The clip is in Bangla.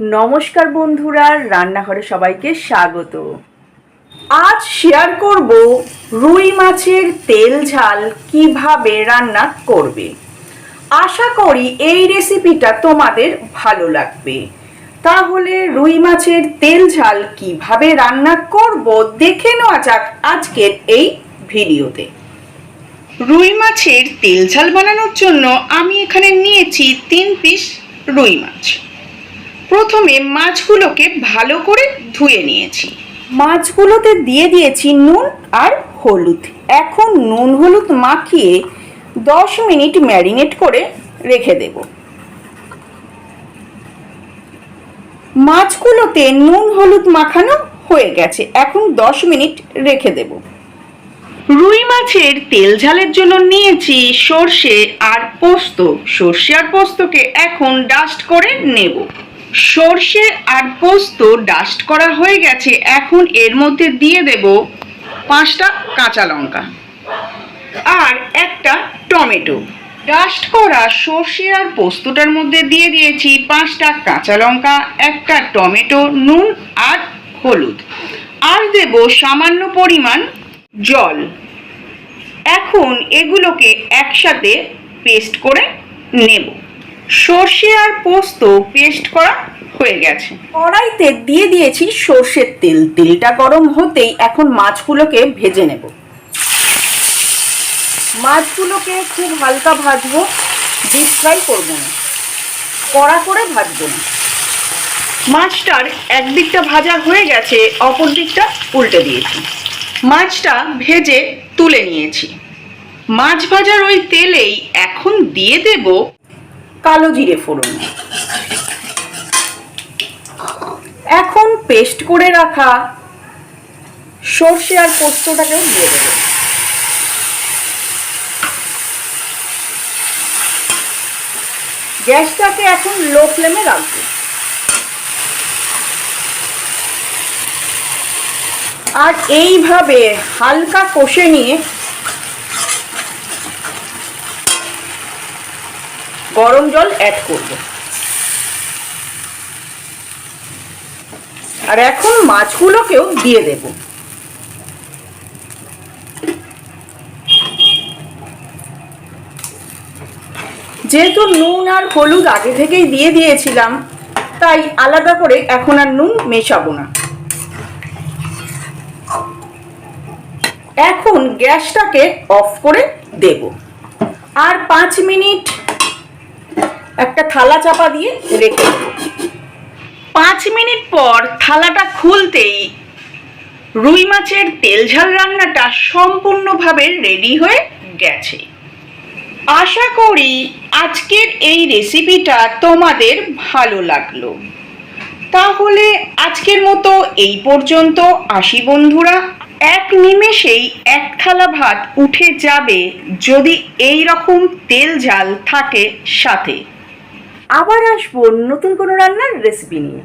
নমস্কার বন্ধুরা, রান্নাঘরে সবাইকে স্বাগত। আজ শেয়ার করব রুই মাছের তেল ঝাল কীভাবে রান্না করবে। আশা করি এই রেসিপিটা তোমাদের ভালো লাগবে। তাহলে রুই মাছের তেল ঝাল কীভাবে রান্না করব দেখে নেওয়া যাক আজকের এই ভিডিওতে। রুই মাছের তেল ঝাল বানানোর জন্য আমি এখানে নিয়েছি তিন পিস রুই মাছ। প্রথমে মাছগুলোকে ভালো করে ধুয়ে নিয়েছি। মাছগুলোতে দিয়ে দিয়েছি নুন আর হলুদ। এখন নুন হলুদ মাখিয়ে দশ মিনিট ম্যারিনেট করে রেখে দেব। মাছগুলোতে নুন হলুদ মাখানো হয়ে গেছে। এখন দশ মিনিট রেখে দেব। রুই মাছের তেল ঝালের জন্য নিয়েছি সর্ষে আর পোস্ত। সর্ষে আর পোস্তকে এখন ডাস্ট করে নেব। সর্ষে আর পোস্ত ডাস্ট করা হয়ে গেছে। এখন এর মধ্যে দিয়ে দেব পাঁচটা কাঁচা লঙ্কা আর একটা টমেটো। ডাস্ট করা সর্ষে আর পোস্তটার মধ্যে দিয়ে দিয়েছি পাঁচটা কাঁচা লঙ্কা, একটা টমেটো, নুন আর হলুদ। আর দেব সামান্য পরিমাণ জল। এখন এগুলোকে একসাথে পেস্ট করে নেব। সর্ষে আর পোস্ত পেস্ট করা হয়ে গেছে। কড়াইতে দিয়ে দিয়েছি সর্ষের তেল। তেলটা গরম হতেই এখন মাছগুলোকে ভেজে নেব। মাছগুলোকে খুব হালকা ভাজবো ডিপ ফ্রাই করব না। কড়া করে ভাজবো না। মাছটার একদিকটা ভাজা হয়ে গেছে অপর দিকটা উল্টে দিয়েছি। মাছটা ভেজে তুলে নিয়েছি। মাছ ভাজার ওই তেলেই এখন দিয়ে দেব কালো জিরে ফোড়ন। এখন পেস্ট করে রাখা সর্ষে আর পোস্তটাকেও দিয়ে দেবো। গ্যাসটাকে এখন লো ফ্লেমে রাখব। আর এইভাবে হালকা কষে নিয়ে গরম জল অ্যাড করব। আর এখন মাছগুলোকেও দিয়ে দেব। যেহেতু নুন আর হলুদ আগে থেকেই দিয়ে দিয়েছিলাম, তাই আলাদা করে এখন আর নুন মেশাবো না। এখন গ্যাসটাকে অফ করে দেব। আর পাঁচ মিনিট একটা থালা চাপা দিয়ে রেখে পাঁচ মিনিট পর থালাটা খুলতেই রুই মাছের তেল ঝাল রান্নাটা সম্পূর্ণভাবে রেডি হয়ে গেছে। আশা করি আজকের এই রেসিপিটা তোমাদের ভালো লাগল। তাহলে আজকের মতো এই পর্যন্ত আসি বন্ধুরা। এক নিমেষেই এক থালা ভাত উঠে যাবে যদি এই রকম তেল ঝাল থাকে সাথে। আবার আসব নতুন কোনো রান্নার রেসিপি নিয়ে।